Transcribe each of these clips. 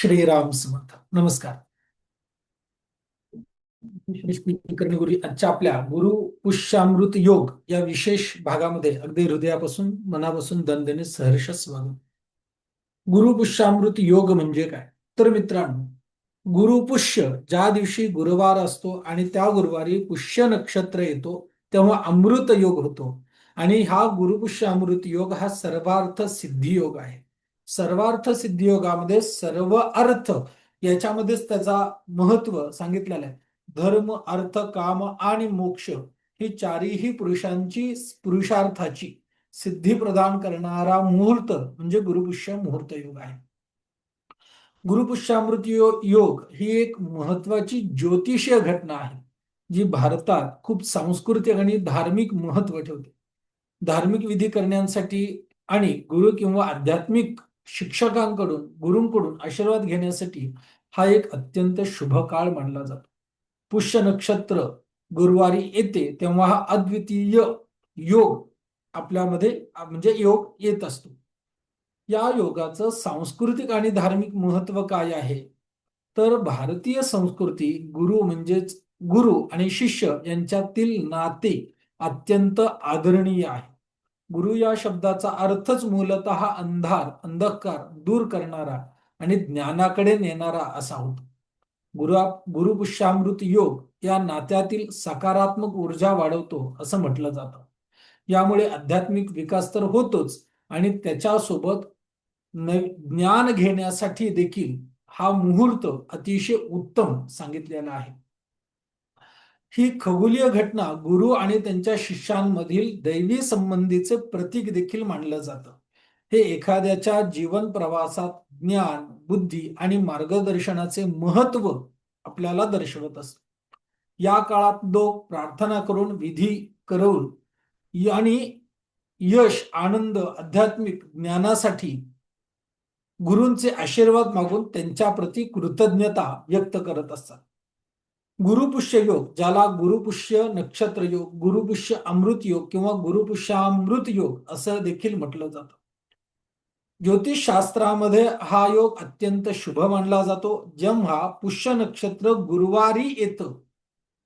श्रीराम समर्थ. नमस्कार. गुरु आजच्या आपल्या गुरु पुष्यामृत योग या विशेष भागामध्ये अगदी हृदयापासून मनापासून दणदणे सहर्ष स्वागत. गुरु पुष्यामृत योग म्हणजे काय? तर मित्रांनो गुरुपुष्य ज्या दिवशी गुरुवार असतो आणि त्या गुरुवारी पुष्य नक्षत्र येतो तेव्हा अमृत योग होतो. आणि हा गुरुपुष्य अमृत योग हा सर्वार्थ सिद्धी योग आहे. सर्वार्थ सिद्धियोगामध्ये सर्व अर्थ याच्यामध्येच त्याचा महत्त्व सांगितलेलं आहे. धर्म अर्थ काम आणि मोक्ष ही चारीही पुरुषांची पुरुषार्थाची सिद्धी प्रदान करणारा मुहूर्त म्हणजे गुरुपुष्य मुहूर्त योग आहे. गुरुपुष्यामृत योग ही एक महत्वाची ज्योतिषीय घटना आहे जी भारतात खूप सांस्कृतिक आणि धार्मिक महत्त्व ठेवते. धार्मिक विधी करण्यासाठी आणि गुरु किंवा आध्यात्मिक शिक्षकांकडून गुरूंकडून आशीर्वाद घेण्यासाठी हा एक अत्यंत शुभ काळ मानला जातो. पुष्य नक्षत्र गुरुवारी येते तेव्हा हा अद्वितीय योग आपल्यामध्ये म्हणजे योग येत असतो. या योगाचं सांस्कृतिक आणि धार्मिक महत्त्व काय आहे? तर भारतीय संस्कृती गुरु म्हणजेच गुरु आणि शिष्य यांच्यातील नाते अत्यंत आदरणीय आहे. गुरु या शब्दाचा अर्थच मूलत अंधार अंधकार दूर करणारा आणि ज्ञानाकडे नेणारा असा होतो. गुरु गुरुपुष्यामृत योग या नात्यातील सकारात्मक ऊर्जा वाढवतो असं म्हटलं जातं. यामुळे आध्यात्मिक विकास तर होतोच आणि त्याच्यासोबत ज्ञान घेण्यासाठी देखील हा मुहूर्त अतिशय उत्तम सांगितलेला आहे. ही खगोलीय घटना गुरु आणि त्यांच्या शिष्यांमधील दैवी संबंधीचे प्रतीक देखील मानलं जातं. हे एखाद्याच्या जीवन प्रवासात ज्ञान बुद्धी आणि मार्गदर्शनाचे महत्त्व आपल्याला दर्शवत असत. या काळात लोक प्रार्थना करून विधी करून आणि यश आनंद आध्यात्मिक ज्ञानासाठी गुरूंचे आशीर्वाद मागून त्यांच्या प्रती कृतज्ञता व्यक्त करत असतात. गुरुपुष्य योग ज्याला गुरुपुष्य नक्षत्र योग गुरुपुष्य अमृत योग किंवा गुरुपुष्यामृत योग असं देखील म्हटलं जातं. ज्योतिष शास्त्रामध्ये हा योग अत्यंत शुभ मानला जातो. जेव्हा पुष्य नक्षत्र गुरुवारी येतं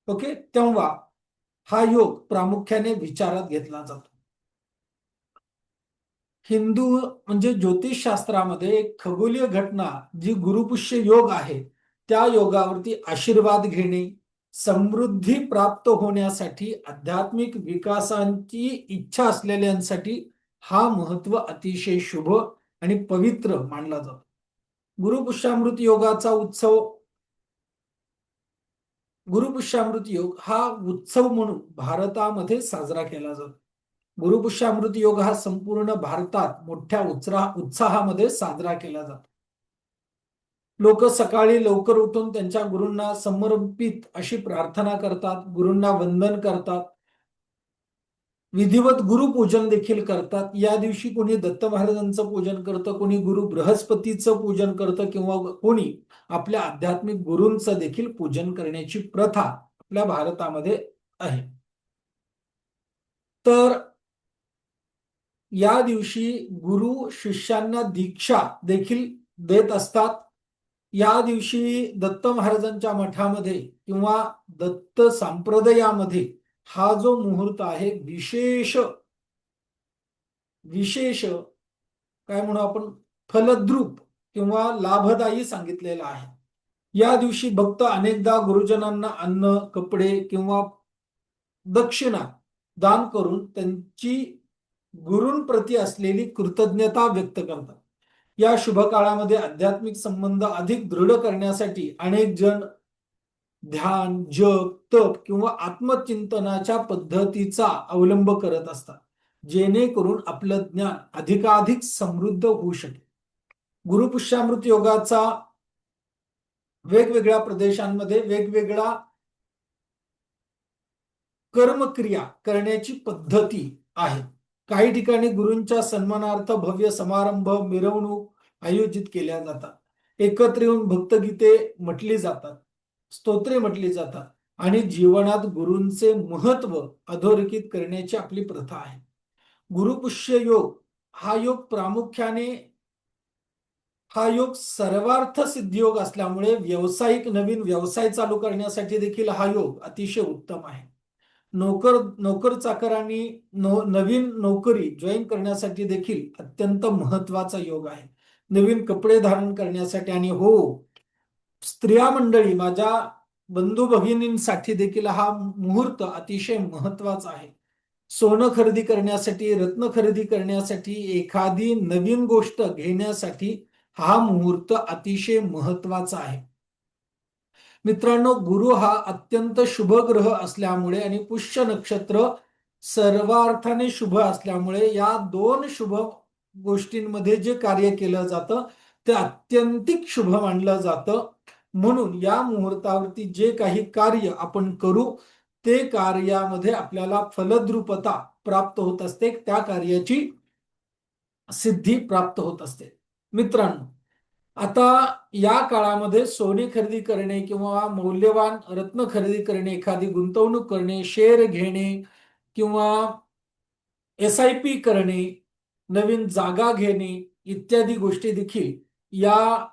ओके तेव्हा हा योग प्रामुख्याने विचारात घेतला जातो. हिंदू म्हणजे ज्योतिष शास्त्रामध्ये एक खगोलीय घटना जी गुरुपुष्य योग आहे त्या योगावरती आशीर्वाद घेणे समृद्धी प्राप्त होण्यासाठी आध्यात्मिक विकासांची इच्छा असलेल्यांसाठी हा महत्त्व अतिशय शुभ आणि पवित्र मानला जातो. गुरुपुष्यामृत योगाचा उत्सव गुरुपुष्यामृत योग हा उत्सव म्हणून भारतामध्ये साजरा केला जातो. गुरुपुष्यामृत योग हा संपूर्ण भारतात मोठ्या उत्साह उत्साहामध्ये साजरा केला जातो. लोक सकाळी लवकर उठून त्यांच्या गुरूंना समर्पित अशी प्रार्थना करतात गुरूंना वंदन करतात. विधिवत गुरुपूजन देखील करतात. या दिवशी कोणी दत्त महाराजांचं पूजन करतं कोणी गुरु बृहस्पतीचं पूजन करतं किंवा कोणी आपल्या आध्यात्मिक गुरूंचं देखील पूजन करण्याची प्रथा आपल्या भारतामध्ये आहे. तर या दिवशी गुरु शिष्यांना दीक्षा देखील देत असतात. या दिवशी दत्त महाराजांच्या मठामध्ये किंवा दत्त संप्रदायामध्ये हा जो मुहूर्त आहे विशेष विशेष काय म्हणू आपण फलद्रूप किंवा लाभदायी सांगितलेला आहे. या दिवशी भक्त अनेकदा गुरुजनांना अन्न कपडे किंवा दक्षिणा दान करून त्यांची गुरूंप्रती असलेली कृतज्ञता व्यक्त करतात. या शुभ काळामध्ये आध्यात्मिक संबंध अधिक दृढ करण्यासाठी अनेक जण ध्यान जप तप किंवा आत्मचिंतनाच्या पद्धतीचा अवलंब करत असतात जेणेकरून आपलं ज्ञान अधिकाधिक समृद्ध होऊ शकेल. गुरुपुष्यामृत योगाचा वेगवेगळ्या प्रदेशांमध्ये वेगवेगळा कर्मक्रिया करण्याची पद्धती आहे. काही ठिकाणी गुरूंच्या सन्मानार्थ भव्य समारंभ मिरवणूक आयोजित केल्या जातात. एकत्र येऊन भक्तगीते म्हटली जातात स्तोत्रे म्हटली जातात आणि जीवनात गुरूंचे महत्त्व अधोरेखित करण्याची आपली प्रथा आहे. गुरुपुष्य योग हा योग प्रामुख्याने हा योग सर्वार्थ सिद्धी योग असल्यामुळे व्यावसायिक नवीन व्यवसाय चालू करण्यासाठी देखील हा योग अतिशय उत्तम आहे. नोकर नोकर चाकरांनी नो नवीन नोकरी जॉईन करण्यासाठी देखील अत्यंत महत्त्वाचा योग आहे. नवीन कपडे धारण करण्यासाठी आणि हो स्त्रिया मंडळी माझ्या बंधू भगिनींसाठी देखील हा मुहूर्त अतिशय महत्त्वाचा आहे. सोनं खरेदी करण्यासाठी रत्न खरेदी करण्यासाठी एखादी नवीन गोष्ट घेण्यासाठी हा मुहूर्त अतिशय महत्त्वाचा आहे. मित्रांनो गुरु हा अत्यंत शुभ ग्रह असल्यामुळे आणि पुष्य नक्षत्र सर्वार्थाने शुभ असल्यामुळे या दोन शुभ गोष्टींमध्ये जे कार्य केलं जातं ते अत्यंतिक शुभ मानलं जातं. म्हणून या मुहूर्तावरती जे काही कार्य आपण करू ते कार्यामध्ये आपल्याला फलद्रुपता प्राप्त होत असते. त्या कार्याची सिद्धी प्राप्त होत असते. मित्रांनो आता या काळामध्ये सोने खरेदी करणे किंवा मौल्यवान रत्न खरेदी करणे एखादी गुंतवणूक करणे शेअर घेणे किंवा एस आय पी करणे नवीन जागा घेणे इत्यादी गोष्टी देखील या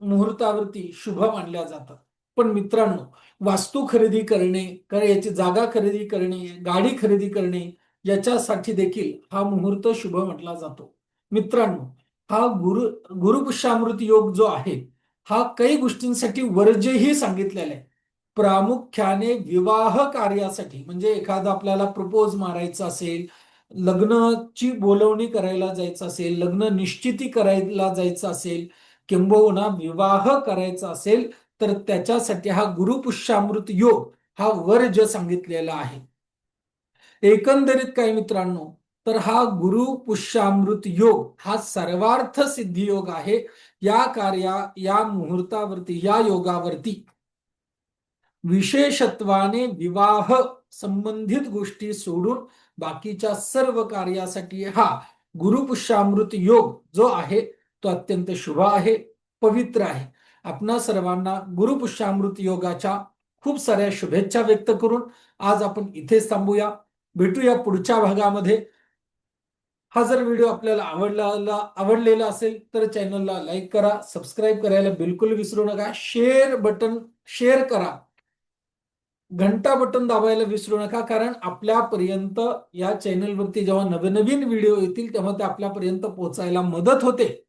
मुहूर्तावरती शुभ मानल्या जातात. पण मित्रांनो वास्तू खरेदी करणे याची जागा खरेदी करणे गाडी खरेदी करणे याच्यासाठी देखील हा मुहूर्त शुभ म्हटला जातो. मित्रांनो हा गुरु गुरुपुष्यामृत योग जो आहे हा काही गोष्टींसाठी वर्जही सांगितलेला आहे. प्रामुख्याने विवाह कार्यासाठी म्हणजे एखादा आपल्याला प्रपोज मारायचा असेल लग्नाची बोलवणी करायला जायचं असेल लग्न निश्चिती करायला जायचं असेल किंबहुना विवाह करायचा असेल तर त्याच्यासाठी हा गुरुपुष्यामृत योग हा वर्ज सांगितलेला आहे. एकंदरीत काय मित्रांनो तर हा गुरु पुष्यामृत योग हा सर्वार्थ सिद्धी योग आहे. या कार्या या मुहूर्तावरती या योगावरती. विशेषत्वाने विवाह संबंधित गोष्टी सोडून बाकीच्या सर्व कार्यासाठी हा गुरुपुष्यामृत योग जो आहे तो अत्यंत शुभ आहे पवित्र आहे. आपणा सर्वांना गुरुपुष्यामृत योगाच्या खूप साऱ्या शुभेच्छा व्यक्त करून आज आपण इथेच थांबूया. भेटूया पुढच्या भागामध्ये. हा जर व्हिडिओ आपल्याला आवडला आवडलेला असेल तर चॅनलला लाईक करा सबस्क्राईब करायला बिलकुल विसरू नका. शेअर बटन शेअर करा. घंटा बटन दाबायला विसरू नका कारण आपल्यापर्यंत या चॅनलवरती जेव्हा नवनवीन व्हिडिओ येतील तेव्हा ते आपल्यापर्यंत पोहोचायला मदत होते.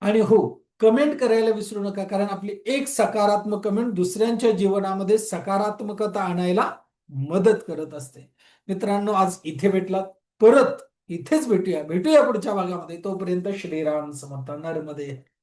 आणि हो कमेंट करायला विसरू नका कारण आपली एक सकारात्मक कमेंट दुसऱ्यांच्या जीवनामध्ये सकारात्मकता आणायला मदत करत असते. मित्रांनो आज इथे भेटलात. परत इथेच भेटूया. भेटूया पुढच्या भागामध्ये. तोपर्यंत श्रीराम समर्थ नर्मदे.